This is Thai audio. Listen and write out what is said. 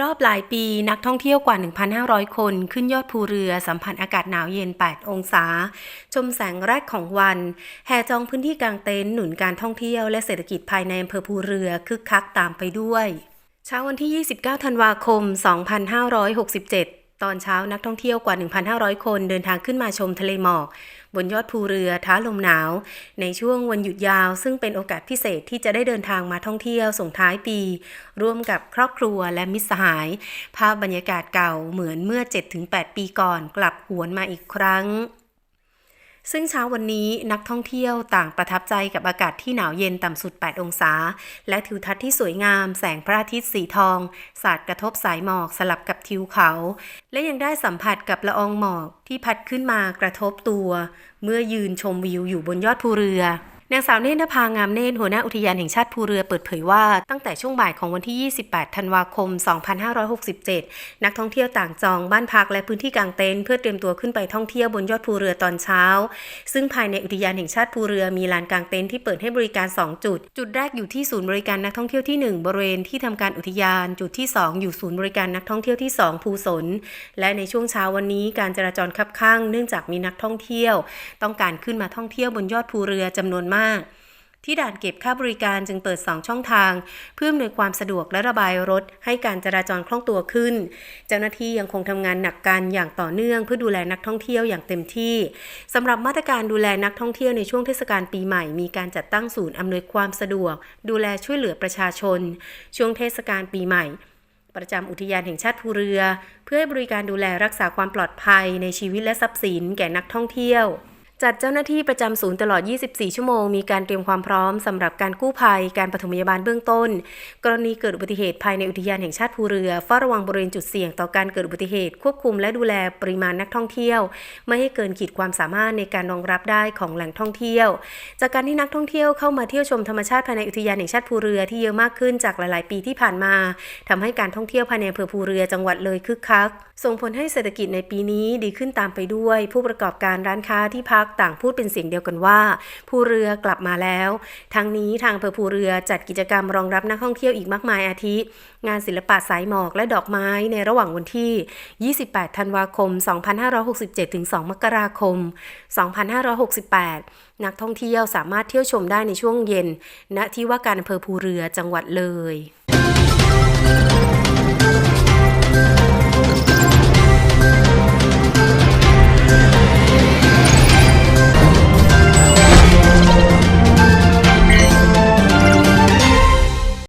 รอบหลายปีนักท่องเที่ยวกว่า 1,500 คนขึ้นยอดภูเรือสัมผัสอากาศหนาวเย็น 8 องศา ชมแสงแรกของวัน แห่จองพื้นที่กลางเต็นท์หนุนการท่องเที่ยวและเศรษฐกิจภายในอำเภอภูเรือคึกคักตามไปด้วย เช้าวันที่ 29 ธันวาคม 2567 ตอนเช้านักท่องเที่ยวกว่า 1,500 คนเดินทางขึ้นมาชมทะเลหมอก บนยอดภูเรือท้าลมหนาว ในช่วงวันหยุดยาว ซึ่งเป็นโอกาสพิเศษที่จะได้เดินทางมาท่องเที่ยวส่งท้ายปี ร่วมกับครอบครัวและมิตรสหาย ภาพบรรยากาศเก่าเหมือนเมื่อ 7-8 ปีก่อนกลับหวนมาอีกครั้ง ซึ่งเช้าวันนี้นักท่องเที่ยวต่างประทับใจกับอากาศที่หนาวเย็นต่ำสุด 8 องศา และทิวทัศน์ที่สวยงาม แสงพระอาทิตย์สีทอง สาดกระทบสายหมอกสลับกับทิวเขา และยังได้สัมผัสกับละอองหมอกที่พัดขึ้นมากระทบตัว เมื่อยืนชมวิวอยู่บนยอดภูเรือ นางสาวเนตรนภางามเนตรหัวหน้าอุทยานแห่งชาติภูเรือเปิดเผยว่าตั้งแต่ช่วงบ่ายของวันที่ 28 ธันวาคม 2567 นักท่องเที่ยวต่างจองบ้านพักและพื้นที่กางเต็นท์เพื่อเตรียมตัวขึ้นไปท่องเที่ยวบนยอดภูเรือตอนเช้า ซึ่งภายในอุทยานแห่งชาติภูเรือมีลานกางเต็นท์ที่เปิดให้บริการ 2 จุด จุดแรกอยู่ที่ศูนย์บริการนักท่องเที่ยวที่ 1 บริเวณที่ทำการอุทยาน จุดที่ 2 อยู่ศูนย์บริการนักท่องเที่ยวที่ 2 ภูสน และในช่วงเช้าวันนี้การจราจรคับข้าง เนื่องจากมีนักท่องเที่ยว ต้องการขึ้นมาท่องเที่ยวบนยอดภูเรือจำนวนมากที่ด่านเก็บค่าบริการจึงเปิด 2 ช่องทาง เพื่ออำนวยความสะดวกและระบายรถ ให้การจราจรคล่องตัวขึ้น เจ้าหน้าที่ยังคงทำงานหนักกันอย่างต่อเนื่องเพื่อดูแลนักท่องเที่ยวอย่างเต็มที่สำหรับมาตรการดูแลนักท่องเที่ยวในช่วงเทศกาลปีใหม่ มีการจัดตั้งศูนย์อำนวยความสะดวก ดูแลช่วยเหลือประชาชน ช่วงเทศกาลปีใหม่ประจำอุทยานแห่งชาติภูเรือ เพื่อให้บริการดูแลรักษาความปลอดภัยในชีวิตและทรัพย์สินแก่นักท่องเที่ยว จัดเจ้าหน้าที่ประจำศูนย์ตลอด 24 ชั่วโมง มีการเตรียมความพร้อมสำหรับการกู้ภัย การปฐมพยาบาลเบื้องต้น กรณีเกิดอุบัติเหตุภายในอุทยานแห่งชาติภูเรือเฝ้าระวังบริเวณจุดเสี่ยงต่อการเกิดอุบัติเหตุ ควบคุมและดูแลปริมาณนักท่องเที่ยว ไม่ให้เกินขีดความสามารถในการรองรับได้ของแหล่งท่องเที่ยว จากการที่นักท่องเที่ยวเข้ามาเที่ยวชมธรรมชาติภายในอุทยานแห่งชาติภูเรือที่เยอะมากขึ้นจากหลาย ๆ ปีที่ผ่านมาทำให้การท่องเที่ยวภายในอำเภอภูเรือจังหวัดเลยคึกคัก ส่งผลให้เศรษฐกิจในปีนี้ดีขึ้นตามไปด้วย ผู้ประกอบการร้านค้าที่พักต่างพูดเป็นเสียงเดียวกันว่าภูเรือกลับมาแล้ว ทั้งนี้ทางอำเภอภูเรือจัดกิจกรรมรองรับนักท่องเที่ยวอีกมากมายอาทิ งานศิลปะสายหมอกและดอกไม้ในระหว่างวันที่ 28 ธันวาคม 2567 ถึง 2 มกราคม 2568 นักท่องเที่ยวสามารถเที่ยวชมได้ในช่วงเย็น ณ ที่ว่าการอำเภอภูเรือจังหวัดเลย